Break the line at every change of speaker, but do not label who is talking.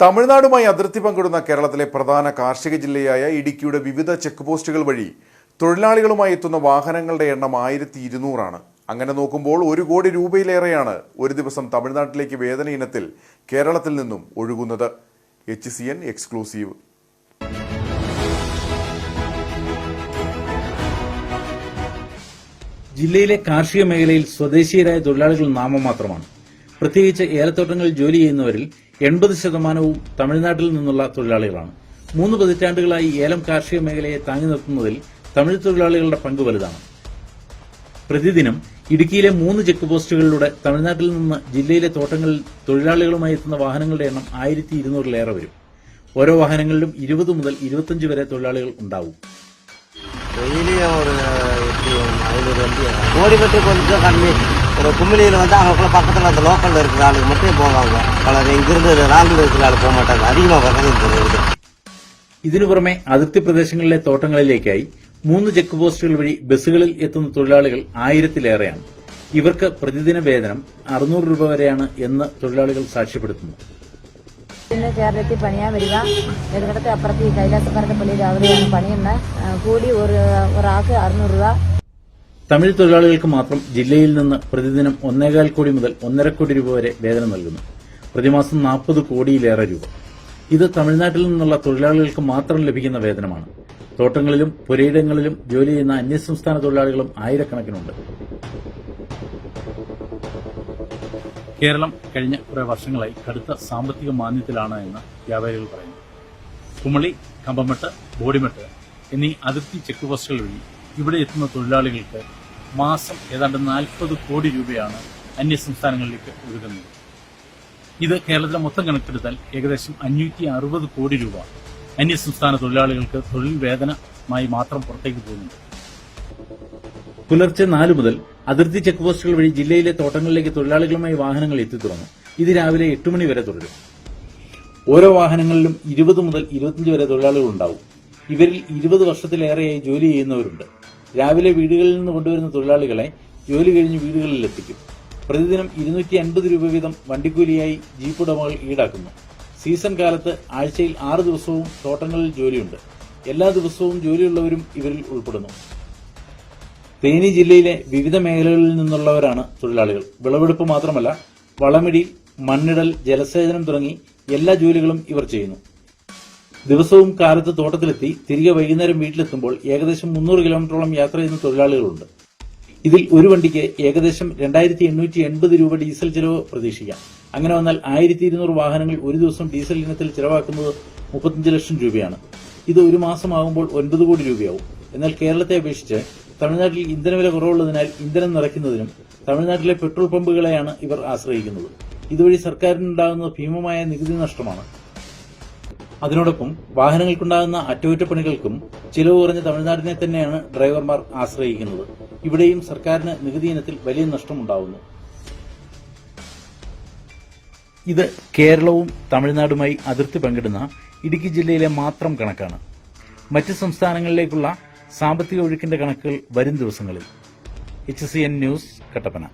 തമിഴ്നാടുമായി അതിർത്തി പങ്കിടുന്ന കേരളത്തിലെ പ്രധാന കാർഷിക ജില്ലയായ ഇടുക്കിയുടെ വിവിധ ചെക്ക് പോസ്റ്റുകൾ വഴി തൊഴിലാളികളുമായി എത്തുന്ന വാഹനങ്ങളുടെ എണ്ണം ആയിരത്തി ഇരുന്നൂറാണ്. അങ്ങനെ നോക്കുമ്പോൾ ഒരു കോടി രൂപയിലേറെയാണ് ഒരു ദിവസം തമിഴ്നാട്ടിലേക്ക് വേതന ഇനത്തിൽ കേരളത്തിൽ നിന്നും ഒഴുകുന്നത്. H C N exclusive.
ജില്ലയിലെ കാർഷിക മേഖലയിൽ സ്വദേശീയരായ തൊഴിലാളികൾ നാമം മാത്രമാണ്. പ്രത്യേകിച്ച് ഏലത്തോട്ടങ്ങളിൽ ജോലി ചെയ്യുന്നവരിൽ എൺപത് ശതമാനവും തമിഴ്നാട്ടിൽ നിന്നുള്ള തൊഴിലാളികളാണ്. മൂന്ന് പതിറ്റാണ്ടുകളായി ഏലം കാർഷിക മേഖലയെ താങ്ങി നിർത്തുന്നതിൽ തമിഴ് തൊഴിലാളികളുടെ പങ്ക് വലുതാണ്. പ്രതിദിനം ഇടുക്കിയിലെ മൂന്ന് ചെക്ക് പോസ്റ്റുകളിലൂടെ തമിഴ്നാട്ടിൽ നിന്ന് ജില്ലയിലെ തോട്ടങ്ങളിൽ തൊഴിലാളികളുമായി എത്തുന്ന വാഹനങ്ങളുടെ എണ്ണം ആയിരത്തി ഇരുന്നൂറിലേറെ വരും. ഓരോ വാഹനങ്ങളിലും ഇരുപത് മുതൽ ഇരുപത്തഞ്ച് വരെ തൊഴിലാളികൾ ഉണ്ടാവും.
ഒരു ஒரு எட்டு ஐநூறு வண்டி கோடிப்பட்டு கொஞ்சம் கம்மி ஒரு கும்மிளியில் வந்து அவங்களுக்குள்ள பக்கத்தில் அந்த லோக்கலில் இருக்கிற ஆளுங்க மட்டும் போவாங்க பலர் இங்கிருந்து லாங்கில் இருக்கிற ஆள் போக மாட்டாங்க அதிகமாக வர்றது இந்த இது
ഇതിനു പുറമെ അതിർത്തി പ്രദേശങ്ങളിലെ തോട്ടങ്ങളിലേക്കായി മൂന്ന് ചെക്ക് പോസ്റ്റുകൾ വഴി ബസ്സുകളിൽ എത്തുന്ന തൊഴിലാളികൾ ആയിരത്തിലേറെയാണ് ഇവർക്ക് പ്രതിദിന വേതനം അറുന്നൂറ് രൂപ വരെയാണ് എന്ന് തൊഴിലാളികൾ സാക്ഷ്യപ്പെടുത്തുന്നു
ഇന്ന് കേരളത്തിൽ പണിയാൻ വരിക നെടുങ്കടത്ത് അപ്പുറത്ത് ഈ കൈലാസക്കാരുടെ പള്ളിയിൽ അവിടെയാണ് പണിയുന്നത് ആ, കൂലി ഒരു ഒരാൾക്ക് അറുന്നൂറ് രൂപ
തമിഴ് തൊഴിലാളികൾക്ക് മാത്രം ജില്ലയിൽ നിന്ന് പ്രതിദിനം ഒന്നേകാൽ കോടി മുതൽ ഒന്നര കോടി രൂപ വരെ വേതനം നൽകുന്നു. പ്രതിമാസം നാൽപ്പത് കോടിയിലേറെ രൂപ. ഇത് തമിഴ്നാട്ടിൽ നിന്നുള്ള തൊഴിലാളികൾക്ക് മാത്രം ലഭിക്കുന്ന വേതനമാണ്. തോട്ടങ്ങളിലും പുരയിടങ്ങളിലും ജോലി ചെയ്യുന്ന അന്യസംസ്ഥാന തൊഴിലാളികളും ആയിരക്കണക്കിനുണ്ട്. കേരളം കഴിഞ്ഞ കുറെ വർഷങ്ങളായി കടുത്ത സാമ്പത്തിക മാന്ദ്യത്തിലാണ് എന്ന് വ്യാപാരികൾ പറയുന്നു. കുമളി കമ്പമെട്ട് ബോഡിമെട്ട് എന്നീ അതിർത്തി ചെക്ക് പോസ്റ്റുകൾ വഴി ഇവിടെ എത്തുന്ന തൊഴിലാളികൾക്ക് മാസം ഏതാണ്ട് നാൽപ്പത് കോടി രൂപയാണ് അന്യസംസ്ഥാനങ്ങളിലേക്ക് ഒഴുകുന്നത്. ഇത് കേരളത്തിലെ മൊത്തം കണക്കെടുത്താൽ ഏകദേശം അഞ്ഞൂറ്റി അറുപത് കോടി രൂപ അന്യസംസ്ഥാന തൊഴിലാളികൾക്ക് തൊഴിൽ വേതനമായി മാത്രം പുറത്തേക്ക് പോകുന്നുണ്ട്. പുലർച്ചെ നാലു മുതൽ അതിർത്തി ചെക്ക് പോസ്റ്റുകൾ വഴി ജില്ലയിലെ തോട്ടങ്ങളിലേക്ക് തൊഴിലാളികളുമായി വാഹനങ്ങൾ എത്തിത്തുടങ്ങും ഇത് രാവിലെ എട്ട് മണി വരെ തുടരും. ഓരോ വാഹനങ്ങളിലും ഇരുപത് മുതൽ ഇരുപത്തിയഞ്ച് വരെ തൊഴിലാളികൾ ഉണ്ടാവും ഇവരിൽ ഇരുപത് വർഷത്തിലേറെയായി ജോലി ചെയ്യുന്നവരുണ്ട്. രാവിലെ വീടുകളിൽ നിന്ന് കൊണ്ടുവരുന്ന തൊഴിലാളികളെ ജോലി കഴിഞ്ഞ് വീടുകളിൽ എത്തിക്കും. പ്രതിദിനം ഇരുന്നൂറ്റി അൻപത് രൂപ വീതം വണ്ടിക്കൂലിയായി ജീപ്പ് ഉടമകൾ ഈടാക്കുന്നു. സീസൺ കാലത്ത് ആഴ്ചയിൽ ആറ് ദിവസവും തോട്ടങ്ങളിൽ ജോലിയുണ്ട്. എല്ലാ ദിവസവും ജോലിയുള്ളവരും ഇവരിൽ ഉൾപ്പെടുന്നു. തേനി ജില്ലയിലെ വിവിധ മേഖലകളിൽ നിന്നുള്ളവരാണ് തൊഴിലാളികൾ. വിളവെടുപ്പ് മാത്രമല്ല വളമിടി മണ്ണിടൽ ജലസേചനം തുടങ്ങി എല്ലാ ജോലികളും ഇവർ ചെയ്യുന്നു. ദിവസവും കാലത്ത് തോട്ടത്തിലെത്തി തിരികെ വൈകുന്നേരം വീട്ടിലെത്തുമ്പോൾ ഏകദേശം മുന്നൂറ് കിലോമീറ്ററോളം യാത്ര ചെയ്യുന്ന തൊഴിലാളികളുണ്ട്. ഇതിൽ ഒരു വണ്ടിക്ക് ഏകദേശം രണ്ടായിരത്തി എണ്ണൂറ്റി എൺപത് രൂപ ഡീസൽ ചിലവ് പ്രതീക്ഷിക്കാം. അങ്ങനെ വന്നാൽ ആയിരത്തി ഇരുന്നൂറ് വാഹനങ്ങൾ ഒരു ദിവസം ഡീസൽ ഇനത്തിൽ ചിലവാക്കുന്നത് മുപ്പത്തഞ്ച് ലക്ഷം രൂപയാണ്. ഇത് ഒരു മാസമാകുമ്പോൾ ഒൻപത് കോടി രൂപയാവും. എന്നാൽ കേരളത്തെ അപേക്ഷിച്ച് തമിഴ്നാട്ടിൽ ഇന്ധനവില കുറവുള്ളതിനാൽ ഇന്ധനം നിറയ്ക്കുന്നതിനും തമിഴ്നാട്ടിലെ പെട്രോൾ പമ്പുകളെയാണ് ഇവർ ആശ്രയിക്കുന്നത്. ഇതുവഴി സർക്കാരിനുണ്ടാകുന്ന ഭീമമായ നികുതി നഷ്ടമാണ്. അതിനോടൊപ്പം വാഹനങ്ങൾക്കുണ്ടാകുന്ന അറ്റകുറ്റപ്പണികൾക്കും ചിലവ് കുറഞ്ഞ തമിഴ്നാടിനെ തന്നെയാണ് ഡ്രൈവർമാർ ആശ്രയിക്കുന്നത്. ഇവിടെയും സർക്കാരിന് നികുതി ഇനത്തിൽ വലിയ നഷ്ടമുണ്ടാവുന്നു. ഇത് കേരളവും തമിഴ്നാടുമായി അതിർത്തി പങ്കിടുന്ന ഇടുക്കി ജില്ലയിലെ മാത്രം കണക്കാണ്. മറ്റ് സംസ്ഥാനങ്ങളിലേക്കുള്ള സാമ്പത്തിക ഒഴുക്കിന്റെ കണക്കുകൾ വരും ദിവസങ്ങളിൽ. H C N news Kattappana.